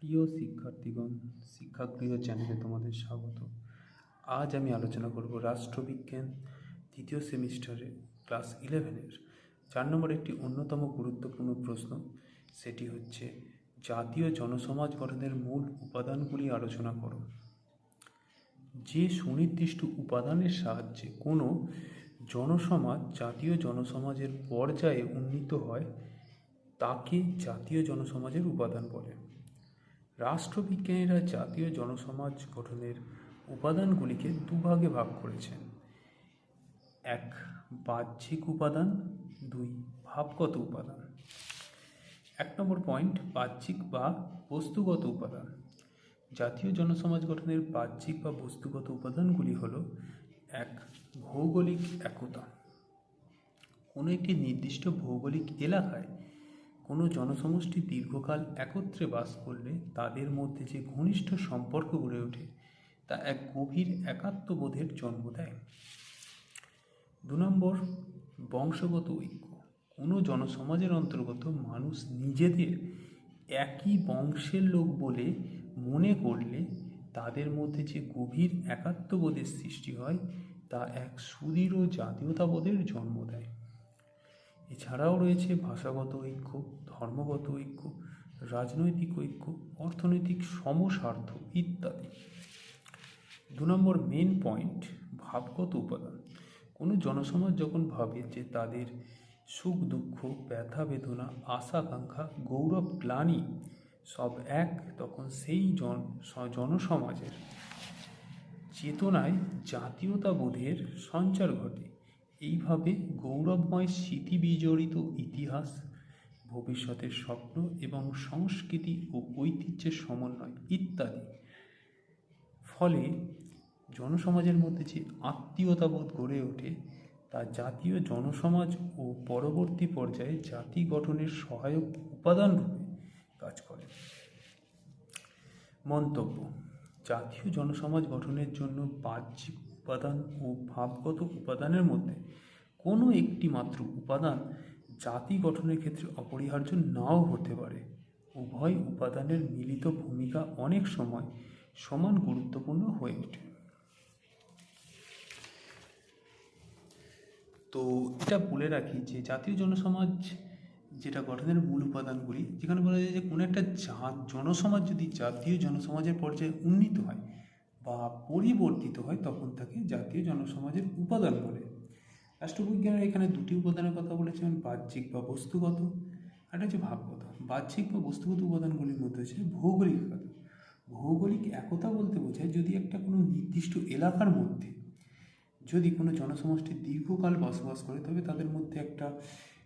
প্রিয় শিক্ষার্থীগণ শিক্ষাগৃহ চ্যানেলে তোমাদের স্বাগত। আজ আমি আলোচনা করব রাষ্ট্রবিজ্ঞান তৃতীয় সেমিস্টারে ক্লাস ইলেভেনের। চার নম্বর একটি অন্যতম গুরুত্বপূর্ণ প্রশ্ন, সেটি হচ্ছে, জাতীয় জনসমাজ গঠনের মূল উপাদানগুলি আলোচনা করো। যে সুনির্দিষ্ট উপাদানের সাহায্যে কোনো জনসমাজ জাতীয় জনসমাজের পর্যায়ে উন্নীত হয়, তাকে জাতীয় জনসমাজের উপাদান বলে। রাষ্ট্রবিজ্ঞানীরা জাতীয় জনসমাজ গঠনের উপাদানগুলিকে দুভাগে ভাগ করেছেন। এক, বাহ্যিক উপাদান, দুই, ভাবগত উপাদান। এক নম্বর পয়েন্ট, বাহ্যিক বা বস্তুগত উপাদান। জাতীয় জনসমাজ গঠনের বাহ্যিক বা বস্তুগত উপাদানগুলি হল, এক, ভৌগোলিক একতা। কোনো একটি নির্দিষ্ট ভৌগোলিক এলাকায় কোনো জনসমষ্টি দীর্ঘকাল একত্রে বাস করলে তাদের মধ্যে যে ঘনিষ্ঠ সম্পর্ক গড়ে ওঠে, তা এক গভীর একাত্মবোধের জন্ম দেয়। দু নম্বর, বংশগত ঐক্য। কোনো জনসমাজের অন্তর্গত মানুষ নিজেদের একই বংশের লোক বলে মনে করলে তাদের মধ্যে যে গভীর একাত্মবোধের সৃষ্টি হয়, তা এক সুদৃঢ় জাতীয়তাবোধের জন্ম দেয়। এছাড়াও রয়েছে ভাষাগত ঐক্য, ধর্মগত ঐক্য, রাজনৈতিক ঐক্য, অর্থনৈতিক সমস্বার্থ ইত্যাদি। দু নম্বর মেন পয়েন্ট ভাবগত উপাদান। কোনো জনসমাজ যখন ভাবে যে তাদের সুখ, দুঃখ, ব্যথা, বেদনা, আশাকাঙ্ক্ষা, গৌরব, গ্লানি সব এক, তখন সেই জন জনসমাজের চেতনায় জাতীয়তাবোধের সঞ্চার ঘটে। এইভাবে গৌরবময় স্মৃতি বিজড়িত ইতিহাস, ভবিষ্যতের স্বপ্ন এবং সংস্কৃতি ও ঐতিহ্যের সমন্বয় ইত্যাদি। ফলে জনসমাজের মধ্যে যে আত্মীয়তাবোধ গড়ে ওঠে, তা জাতীয় জনসমাজ ও পরবর্তী পর্যায়ে জাতি গঠনের সহায়ক উপাদান রূপে কাজ করে। মন্তব্য, জাতীয় জনসমাজ গঠনের জন্য বাহ্যিক উপাদান ও ভাবগত উপাদানের মধ্যে কোনো একটি মাত্র উপাদান জাতি গঠনের ক্ষেত্রে অপরিহার্য নাও হতে পারে। উভয় উপাদানের মিলিত ভূমিকা অনেক সময় সমান গুরুত্বপূর্ণ হয়ে ওঠে। তো এটা বলে রাখি যে জাতীয় জনসমাজ যেটা গঠনের মূল উপাদানগুলি, যেখানে বলা যায় যে কোনো একটা জনসমাজ যদি জাতীয় জনসমাজের পর্যায়ে উন্নীত হয় বা পরিবর্তিত হয়, তখন তাকে জাতীয় জনসমাজের উপাদান বলে। রাষ্ট্রবিজ্ঞানের এখানে দুটি উপাদানের কথা বলেছেন বাহ্যিক বা বস্তুগত, আর হচ্ছে ভাবগত। বাহ্যিক বা বস্তুগত উপাদানগুলির মধ্যে হচ্ছে ভৌগোলিক একতা। ভৌগোলিক একতা বলতে বোঝায় যদি একটা কোনো নির্দিষ্ট এলাকার মধ্যে যদি কোনো জনসমষ্টি দীর্ঘকাল বসবাস করে, তবে তাদের মধ্যে একটা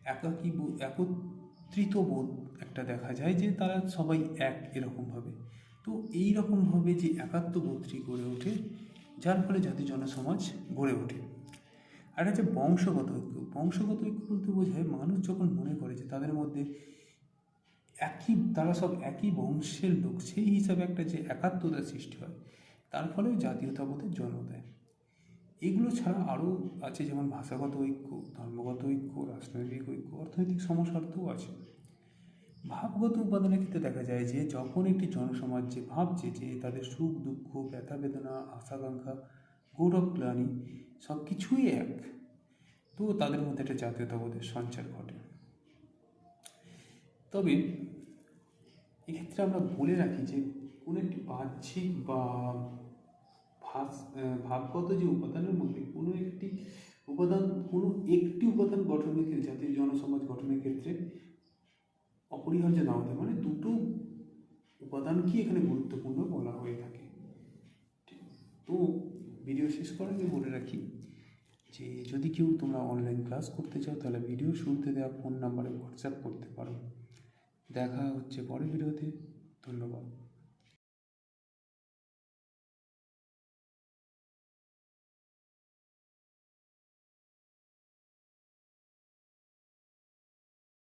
একাকী একত্রিত বোধ একটা দেখা যায় যে তারা সবাই এক এরকমভাবে। তো এই রকমভাবে যে একাত্মবোধটি গড়ে ওঠে, যার ফলে জাতি জনসমাজ গড়ে ওঠে। আর হচ্ছে বংশগত ঐক্য বংশগত ঐক্য বলতে বোঝায় মানুষ যখন মনে করে যে তাদের মধ্যে একই, তারা সব একই বংশের লোক, সেই হিসাবে একটা যে একাত্মতা সৃষ্টি হয়, তার ফলেও জাতীয়তাবোধের জন্ম দেয়। এগুলো ছাড়া আরও আছে যেমন ভাষাগত ঐক্য, ধর্মগত ঐক্য, রাজনৈতিক ঐক্য, অর্থনৈতিক সমস্যার্থও আছে। ভাবগত উপাদানের ক্ষেত্রে দেখা যায় যে যখন একটি জনসমাজ যে ভাবছে যে তাদের সুখ, দুঃখ, ব্যথা, বেদনা, আশাকাঙ্ক্ষা, গৌরব, গ্লানি সব কিছুই এক, তো তাদের মধ্যে একটা জাতীয়তাবোধের সঞ্চার ঘটে। তবে এক্ষেত্রে আমরা বলে রাখি যে কোনো একটি বাহ্যিক বা ভাস ভাবগত যে উপাদানের মধ্যে কোনো একটি উপাদান, কোনো একটি উপাদান গঠনের ক্ষেত্রে, জাতীয় জনসমাজ গঠনের ক্ষেত্রে অপরিহার্য না হতে মানে দুটো উপাদান কি এখানে গুরুত্বপূর্ণ বলা হয়ে থাকে। তো ভিডিও শেষ করার আগে বলে রাখি যে, যদি কেউ তোমরা অনলাইন ক্লাস করতে চাও, তাহলে ভিডিও শুরুতে দেওয়া ফোন নাম্বারে হোয়াটসঅ্যাপ করতে পারো। দেখা হচ্ছে পরের ভিডিওতে ধন্যবাদ।